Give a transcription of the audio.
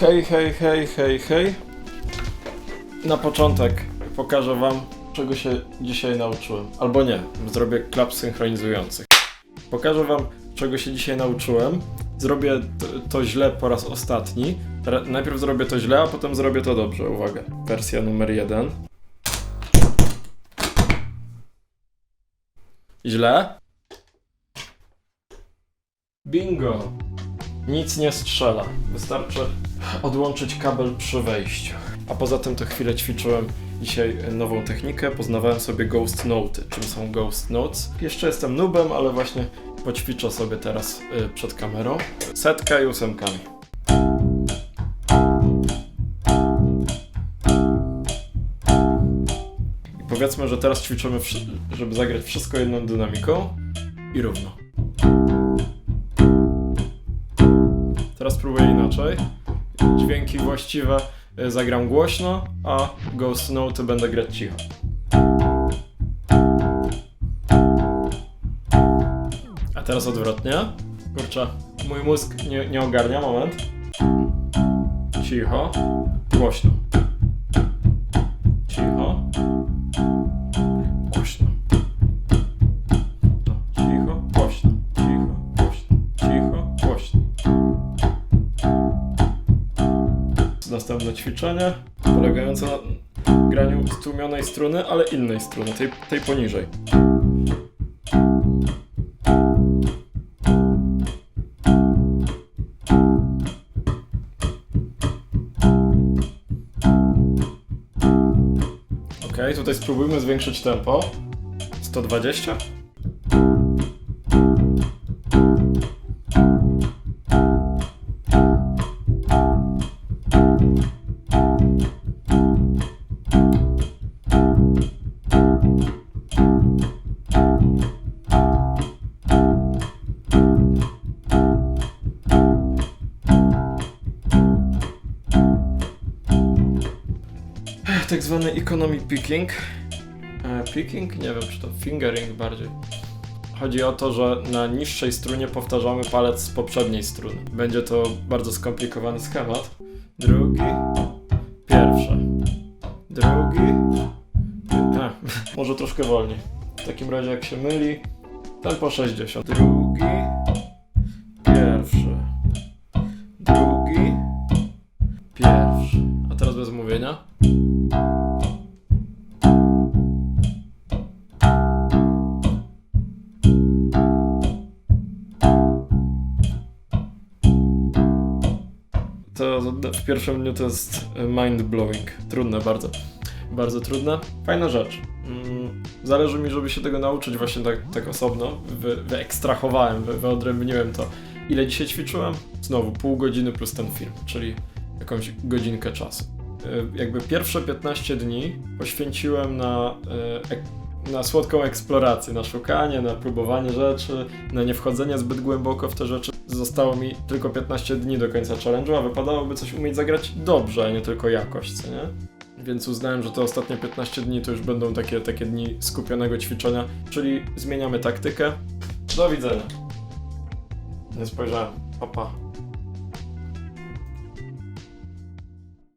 Hej, hej, hej, hej, hej. Na początek pokażę wam, czego się dzisiaj nauczyłem. Albo nie, zrobię klap synchronizujący. Pokażę wam, czego się dzisiaj nauczyłem. Zrobię to, źle po raz ostatni. Najpierw zrobię to źle, a potem zrobię to dobrze. Uwaga. Wersja numer jeden. Źle? Bingo! Nic nie strzela. Wystarczy odłączyć kabel przy wejściu. A poza tym to chwilę ćwiczyłem dzisiaj nową technikę. Poznawałem sobie Ghost Note. Czym są Ghost Notes? Jeszcze jestem nubem, ale właśnie poćwiczę sobie teraz y, przed kamerą. Setka i ósemkami. I powiedzmy, że teraz ćwiczymy, żeby zagrać wszystko jedną dynamiką i równo. Teraz spróbuję inaczej. Dźwięki właściwe y, zagram głośno, a Ghost Note będę grać cicho. A teraz odwrotnie. Kurczę, mój mózg nie, nie ogarnia, moment. Cicho, głośno. Następne ćwiczenie polegające na graniu stłumionej struny, ale innej struny, tej, tej poniżej. Ok, tutaj spróbujmy zwiększyć tempo. 120? Tak zwany economy picking. E, picking? Nie wiem, czy to fingering bardziej. Chodzi o to, że na niższej strunie powtarzamy palec z poprzedniej struny. Będzie to bardzo skomplikowany schemat. Drugi, pierwszy, drugi, a, może troszkę wolniej. W takim razie jak się myli, tempo 60. Drugi, To w pierwszym dniu to jest mind blowing. Trudne bardzo. Bardzo trudne. Fajna rzecz. Mm, Zależy mi, żeby się tego nauczyć właśnie tak, tak osobno. Wy, wyekstrahowałem, wy, wyodrębniłem to. Ile dzisiaj ćwiczyłem? Znowu pół godziny plus ten film, czyli jakąś godzinkę czasu. Y, Jakby pierwsze 15 dni poświęciłem na, ek- na słodką eksplorację, na szukanie, na próbowanie rzeczy, na nie wchodzenie zbyt głęboko w te rzeczy. Zostało mi tylko 15 dni do końca challenge'u, a wypadałoby coś umieć zagrać dobrze, a nie tylko jakość, co nie? Więc uznałem, że te ostatnie 15 dni to już będą takie, takie dni skupionego ćwiczenia, czyli zmieniamy taktykę. Do widzenia. Nie spojrzałem. Opa.